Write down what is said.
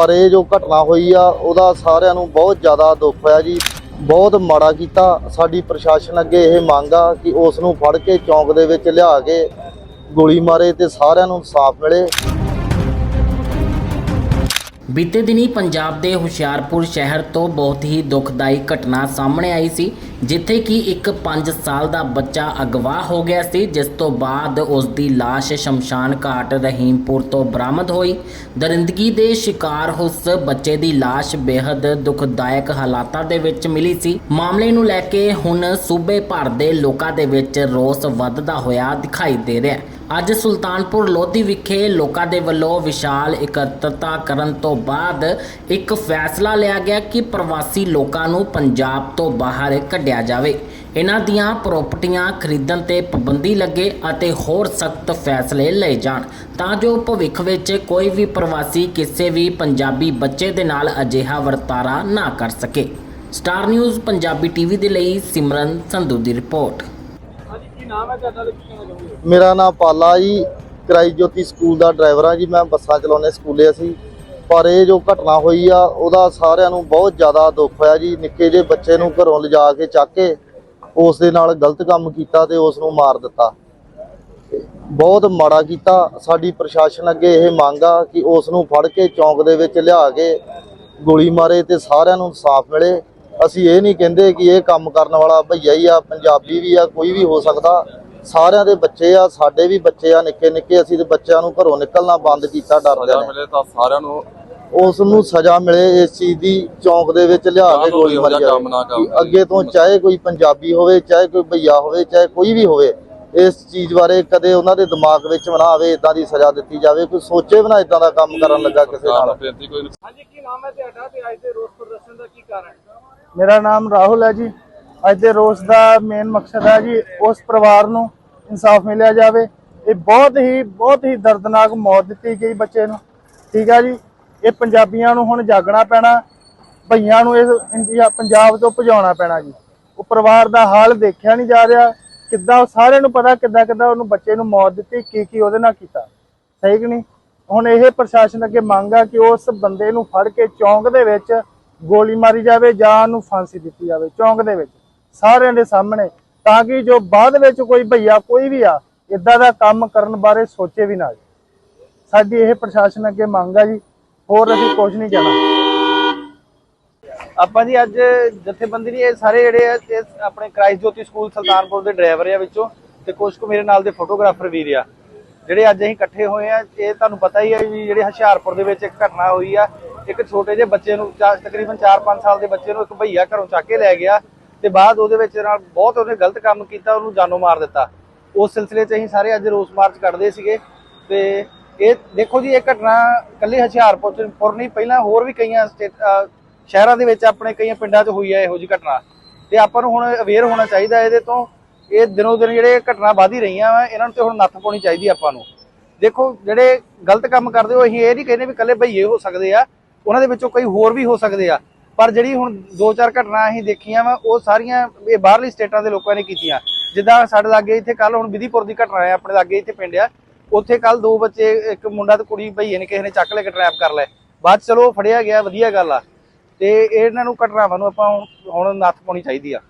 ਪਰ ਇਹ ਜੋ ਘਟਨਾ ਹੋਈ ਆ, ਉਹਦਾ ਸਾਰਿਆਂ ਨੂੰ ਬਹੁਤ ਜ਼ਿਆਦਾ ਦੁੱਖ ਹੋਇਆ ਜੀ। ਬਹੁਤ ਮਾੜਾ ਕੀਤਾ। ਸਾਡੀ ਪ੍ਰਸ਼ਾਸਨ ਅੱਗੇ ਇਹ ਮੰਗ ਆ ਕਿ ਉਸ ਨੂੰ ਫੜ ਕੇ ਚੌਂਕ ਦੇ ਵਿੱਚ ਲਿਆ ਕੇ ਗੋਲੀ ਮਾਰੇ ਤੇ ਸਾਰਿਆਂ ਨੂੰ ਇਨਸਾਫ ਮਿਲੇ। ਬੀਤੇ ਦਿਨੀ ਪੰਜਾਬ ਦੇ ਹੁਸ਼ਿਆਰਪੁਰ ਸ਼ਹਿਰ ਤੋਂ ਬਹੁਤ ਹੀ ਦੁਖਦਾਈ ਘਟਨਾ ਸਾਹਮਣੇ ਆਈ ਸੀ, ਜਿੱਥੇ ਕਿ ਇੱਕ 5 ਸਾਲ ਦਾ ਬੱਚਾ ਅਗਵਾ ਹੋ ਗਿਆ ਸੀ, ਜਿਸ ਤੋਂ ਬਾਅਦ ਉਸ ਦੀ ਲਾਸ਼ ਸ਼ਮਸ਼ਾਨ ਘਾਟ ਰਹੀਮਪੁਰ ਤੋਂ ਬਰਾਮਦ ਹੋਈ। ਦਰਿੰਦਗੀ ਦੇ ਸ਼ਿਕਾਰ ਉਸ ਬੱਚੇ ਦੀ ਲਾਸ਼ ਬੇहद ਦੁਖਦਾਇਕ ਹਾਲਾਤਾਂ ਦੇ ਵਿੱਚ ਮਿਲੀ ਸੀ। ਮਾਮਲੇ ਨੂੰ ਲੈ ਕੇ ਹੁਣ ਸੂਬੇ ਭਰ ਦੇ ਲੋਕਾਂ ਦੇ ਵਿੱਚ ਰੋਸ ਵੱਧਦਾ ਹੋਇਆ ਦਿਖਾਈ ਦੇ ਰਿਹਾ ਹੈ। ਅੱਜ ਸੁਲਤਾਨਪੁਰ ਲੋਧੀ ਵਿਖੇ ਲੋਕਾਂ ਦੇ ਵੱਲੋਂ ਵਿਸ਼ਾਲ ਇਕੱਤਰਤਾ ਕਰਨ ਤੋਂ ਬਾਅਦ ਇੱਕ ਫੈਸਲਾ ਲਿਆ ਗਿਆ ਕਿ ਪ੍ਰਵਾਸੀ ਲੋਕਾਂ ਨੂੰ ਪੰਜਾਬ ਤੋਂ ਬਾਹਰ ਕੱਢਿਆ ਜਾਵੇ। ਇਹਨਾਂ ਦੀਆਂ ਪ੍ਰਾਪਰਟੀਆਂ ਖਰੀਦਣ ਤੇ ਪਾਬੰਦੀ ਲੱਗੇ ਅਤੇ ਹੋਰ ਸਖਤ ਫੈਸਲੇ ਲਏ ਜਾਣ। ਤਾਂ ਜੋ ਭਵਿੱਖ ਵਿੱਚ ਕੋਈ ਵੀ ਪ੍ਰਵਾਸੀ ਕਿਸੇ ਵੀ ਪੰਜਾਬੀ ਬੱਚੇ ਦੇ ਨਾਲ ਅਜਿਹਾ ਵਰਤਾਰਾ ਨਾ ਕਰ ਸਕੇ। ਸਟਾਰ ਨਿਊਜ਼ ਪੰਜਾਬੀ ਟੀਵੀ ਦੇ ਲਈ ਸਿਮਰਨ ਸੰਧੂ ਦੀ ਰਿਪੋਰਟ। ਮੇਰਾ ਨਾਮ ਪਾਲਾ ਜੀ, ਕਰਾਈ ਜੋਤੀ ਸਕੂਲ ਦਾ ਡਰਾਈਵਰ ਆ ਜੀ, ਮੈਂ ਬੱਸਾਂ ਚਲਾਉਂਦੇ ਸਕੂਲੇ ਅਸੀਂ। ਪਰ ਇਹ ਜੋ ਘਟਨਾ ਹੋਈ ਆ, ਉਹਦਾ ਸਾਰਿਆਂ ਨੂੰ ਬਹੁਤ ਜ਼ਿਆਦਾ ਦੁੱਖ ਹੋਇਆ ਜੀ। ਨਿੱਕੇ ਜਿਹੇ ਬੱਚੇ ਨੂੰ ਘਰੋਂ ਲਿਜਾ ਕੇ ਚੱਕ ਕੇ ਉਸ ਦੇ ਨਾਲ ਗਲਤ ਕੰਮ ਕੀਤਾ ਤੇ ਉਸ ਨੂੰ ਮਾਰ ਦਿੱਤਾ। ਬਹੁਤ ਮਾੜਾ ਕੀਤਾ। ਸਾਡੀ ਪ੍ਰਸ਼ਾਸਨ ਅੱਗੇ ਇਹ ਮੰਗ ਆ ਕਿ ਉਸ ਨੂੰ ਫੜ ਕੇ ਚੌਂਕ ਦੇ ਵਿੱਚ ਲਿਆ ਕੇ ਗੋਲੀ ਮਾਰੇ ਤੇ ਸਾਰਿਆਂ ਨੂੰ ਇਨਸਾਫ ਮਿਲੇ। ਅਸੀਂ ਇਹ ਨਹੀਂ ਕਹਿੰਦੇ ਕਿ ਇਹ ਕੰਮ ਕਰਨ ਵਾਲਾ ਭਈਆ ਹੀ ਆ ਪੰਜਾਬੀ ਵੀ ਆ ਕੋਈ ਵੀ ਹੋ ਸਕਦਾ। ਸਾਰਿਆਂ ਦੇ ਬੱਚੇ ਆ ਸਾਡੇ ਵੀ ਬੱਚੇ ਆ ਨਿੱਕੇ ਨਿੱਕੇ ਅਸੀਂ ਤੇ ਬੱਚਿਆਂ ਨੂੰ ਘਰੋਂ ਨਿਕਲਣਾ ਬੰਦ ਕੀਤਾ ਡਰਦੇ ਸਜ਼ਾ ਨੇ ਮਿਲੇ ਤਾਂ ਸਾਰਿਆਂ ਨੂੰ ਉਸ ਨੂੰ ਸਜ਼ਾ ਮਿਲੇ ਇਸ ਚੀਜ਼ ਦੀ ਚੌਂਕ ਦੇ ਵਿੱਚ ਲਿਆ ਕੇ ਗੋਲੀ ਮਾਰੀ ਕੰਮ ਨਾ ਜਾਵੇ ਕਰਨ। ਅੱਗੇ ਤੋਂ ਚਾਹੇ ਕੋਈ ਪੰਜਾਬੀ ਹੋਵੇ ਚਾਹੇ ਕੋਈ ਭਈਆ ਹੋਵੇ ਚਾਹੇ ਕੋਈ ਵੀ ਹੋਵੇ ਇਸ ਚੀਜ਼ ਬਾਰੇ ਕਦੇ ਉਹਨਾਂ ਦੇ ਦਿਮਾਗ ਵਿੱਚ ਨਾ ਆਵੇ ਇਦਾਂ ਦੀ ਸਜ਼ਾ ਦਿੱਤੀ ਜਾਵੇ ਕੋਈ ਸੋਚੇ ਵੀ ਨਾ ਇਦਾਂ ਦਾ ਕੰਮ ਕਰਨ ਲੱਗਾ ਕਿਸੇ ਨਾਲ। ਕੋਈ ਹਾਂਜੀ ਕੀ ਨਾਮ ਹੈ ਤੁਹਾਡਾ ਤੇ ਅੱਜ ਦੇ ਰੋਸ ਪ੍ਰਦਰਸ਼ਨ ਦਾ ਕੀ ਕਾਰਨ ਮੇਰਾ ਨਾਮ ਰਾਹੁਲ ਹੈ ਜੀ। ਅੱਜ ਦੇ ਰੋਸ ਦਾ ਮੇਨ ਮਕਸਦ ਹੈ ਜੀ, ਉਸ ਪਰਿਵਾਰ ਨੂੰ ਇਨਸਾਫ ਮਿਲਿਆ ਜਾਵੇ। ਇਹ ਬਹੁਤ ਹੀ ਬਹੁਤ ਹੀ ਦਰਦਨਾਕ ਮੌਤ ਦਿੱਤੀ ਗਈ ਬੱਚੇ ਨੂੰ। ਠੀਕ ਹੈ ਜੀ। ਇਹ ਪੰਜਾਬੀਆਂ ਨੂੰ ਹੁਣ ਜਾਗਣਾ ਪੈਣਾ, ਭਈਆਂ ਨੂੰ ਇਸ ਇੰਡੀਆ, ਪੰਜਾਬ ਤੋਂ ਭਜਾਉਣਾ ਪੈਣਾ ਜੀ। ਉਹ ਪਰਿਵਾਰ ਦਾ ਹਾਲ ਦੇਖਿਆ ਨਹੀਂ ਜਾ ਰਿਹਾ। ਕਿੱਦਾਂ ਸਾਰਿਆਂ ਨੂੰ ਪਤਾ ਕਿੱਦਾਂ ਕਿੱਦਾਂ ਉਹਨੂੰ ਬੱਚੇ ਨੂੰ ਮੌਤ ਦਿੱਤੀ, ਕੀ ਕੀ ਉਹਦੇ ਨਾਲ ਕੀਤਾ। ਸਹੀ ਕਿ ਨਹੀਂ? ਹੁਣ ਇਹ ਪ੍ਰਸ਼ਾਸਨ ਅੱਗੇ ਮੰਗ ਆ ਕਿ ਉਸ ਬੰਦੇ ਨੂੰ ਫੜ ਕੇ ਚੌਂਕ ਦੇ ਵਿੱਚ ਗੋਲੀ ਮਾਰੀ ਜਾਵੇ ਜਾਂ ਉਹਨੂੰ ਫਾਂਸੀ ਦਿੱਤੀ ਜਾਵੇ, ਚੌਂਕ ਦੇ ਵਿੱਚ, ਸਾਰਿਆਂ ਦੇ ਸਾਹਮਣੇ, ਤਾਂ ਕਿ ਜੋ ਬਾਅਦ ਵਿੱਚ ਕੋਈ ਭਈਆ ਕੋਈ ਵੀ ਆ ਇਦਾਂ ਦਾ ਕੰਮ ਕਰਨ ਬਾਰੇ ਸੋਚੇ ਵੀ ਨਾ ਸਾਡੀ ਇਹ ਪ੍ਰਸ਼ਾਸਨ ਅੱਗੇ ਮੰਗ ਆ ਜੀ, ਹੋਰ ਅਸੀਂ ਕੁਝ ਨਹੀਂ ਕਹਿਣਾ। ਆਪਾਂ ਜੀ ਅੱਜ ਜਥੇਬੰਦੀ ਨਹੀਂ ਇਹ ਸਾਰੇ ਜਿਹੜੇ ਆ, ਇਹ ਆਪਣੇ ਕ੍ਰਾਈਸਟ ਜੋਤੀ ਸਕੂਲ ਸੁਲਤਾਨਪੁਰ ਦੇ ਡਰਾਈਵਰ ਆ ਵਿੱਚੋਂ, ਤੇ ਕੁਝ ਕੁ ਮੇਰੇ ਨਾਲ ਦੇ ਫੋਟੋਗ੍ਰਾਫਰ ਵੀ ਆ। ਜਿਹੜੇ ਅੱਜ ਅਸੀਂ ਇਕੱਠੇ ਹੋਏ ਆ, ਇਹ ਤੁਹਾਨੂੰ ਪਤਾ ਹੀ ਹੈ ਵੀ ਜਿਹੜੇ ਹੁਸ਼ਿਆਰਪੁਰ ਦੇ ਵਿੱਚ ਇੱਕ ਘਟਨਾ ਹੋਈ ਆ ਇੱਕ ਛੋਟੇ ਜਿਹੇ ਬੱਚੇ ਨੂੰ ਚਾਰ, ਤਕਰੀਬਨ 4-5 ਸਾਲ ਦੇ ਬੱਚੇ ਨੂੰ ਇੱਕ ਭਈਆ ਘਰੋਂ ਚੱਕ ਕੇ ਲੈ ਗਿਆ ਤੇ ਬਾਅਦ ਉਹਦੇ ਵਿੱਚ ਨਾਲ ਬਹੁਤ ਉਹਨੇ ਗਲਤ ਕੰਮ ਕੀਤਾ, ਉਹਨੂੰ ਜਾਨੋਂ ਮਾਰ ਦਿੱਤਾ। ਉਸ ਸਿਲਸਿਲੇ 'ਚ ਅਸੀਂ ਸਾਰੇ ਅੱਜ ਰੋਸ ਮਾਰਚ ਕੱਢਦੇ ਸੀਗੇ ਤੇ ਇਹ ਦੇਖੋ ਜੀ, ਇਹ ਘਟਨਾ ਕੱਲੇ ਹੁਸ਼ਿਆਰਪੁਰ ਨਹੀਂ, ਪਹਿਲਾਂ ਹੋਰ ਵੀ ਕਈਆਂ ਸਟੇਟ- ਸ਼ਹਿਰਾਂ ਦੇ ਵਿੱਚ ਆਪਣੇ ਕਈਆਂ ਪਿੰਡਾਂ 'ਚ ਹੋਈ ਹੈ ਇਹੋ ਜਿਹੀ ਘਟਨਾ। ਤੇ ਆਪਾਂ ਨੂੰ ਹੁਣ ਅਵੇਅਰ ਹੋਣਾ ਚਾਹੀਦਾ ਇਹਦੇ ਤੋਂ, ਇਹ ਦਿਨੋ ਦਿਨ ਜਿਹੜੇ ਘਟਨਾ ਵਧ ਹੀ ਰਹੀਆਂ ਵਾ, ਇਹਨਾਂ ਨੂੰ ਤੇ ਹੁਣ ਨੱਥ ਪਾਉਣੀ ਚਾਹੀਦੀ ਆਪਾਂ ਨੂੰ। ਦੇਖੋ, ਜਿਹੜੇ ਗਲਤ ਕੰਮ ਕਰਦੇ ਹੋ ਅਸੀਂ ਇਹ ਨਹੀਂ ਕਹਿੰਦੇ ਵੀ ਕੱਲੇ ਭਈਏ ਹੋ ਸਕਦੇ ਆ ਉਹਨਾਂ ਦੇ ਵਿੱਚੋਂ ਕਈ ਹੋਰ ਵੀ ਹੋ ਸਕਦੇ ਆ। ਪਰ ਜਿਹੜੀ ਹੁਣ ਦੋ ਚਾਰ ਘਟਨਾ ਅਸੀਂ ਦੇਖੀਆਂ ਵਾ, ਉਹ ਸਾਰੀਆਂ ਇਹ ਬਾਹਰਲੀ ਸਟੇਟਾਂ ਦੇ ਲੋਕਾਂ ਨੇ ਕੀਤੀਆਂ। ਜਿੱਦਾਂ ਸਾਡੇ ਲਾਗੇ ਇੱਥੇ ਕੱਲ ਹੁਣ ਵਿਧੀਪੁਰ ਦੀ ਘਟਨਾ ਹੈ ਆਪਣੇ ਲਾਗੇ ਇੱਥੇ ਪਿੰਡ ਆ। ਉੱਥੇ ਕੱਲ ਦੋ ਬੱਚੇ, ਇੱਕ ਮੁੰਡਾ ਤੇ ਕੁੜੀ ਭਈਏ ਨੇ ਕਿਸੇ ਨੇ ਚੱਕ ਲੈ ਕੇ ਟਰੈਪ ਕਰ ਲਏ ਬਾਅਦ 'ਚ ਚਲੋ, ਫੜਿਆ ਗਿਆ, ਵਧੀਆ ਗੱਲ ਆ। ਤੇ ਇਹਨਾਂ ਨੂੰ ਘਟਨਾਵਾਂ ਨੂੰ ਆਪਾਂ ਹੁਣ ਨੱਥ ਪਾਉਣੀ ਚਾਹੀਦੀ ਆ।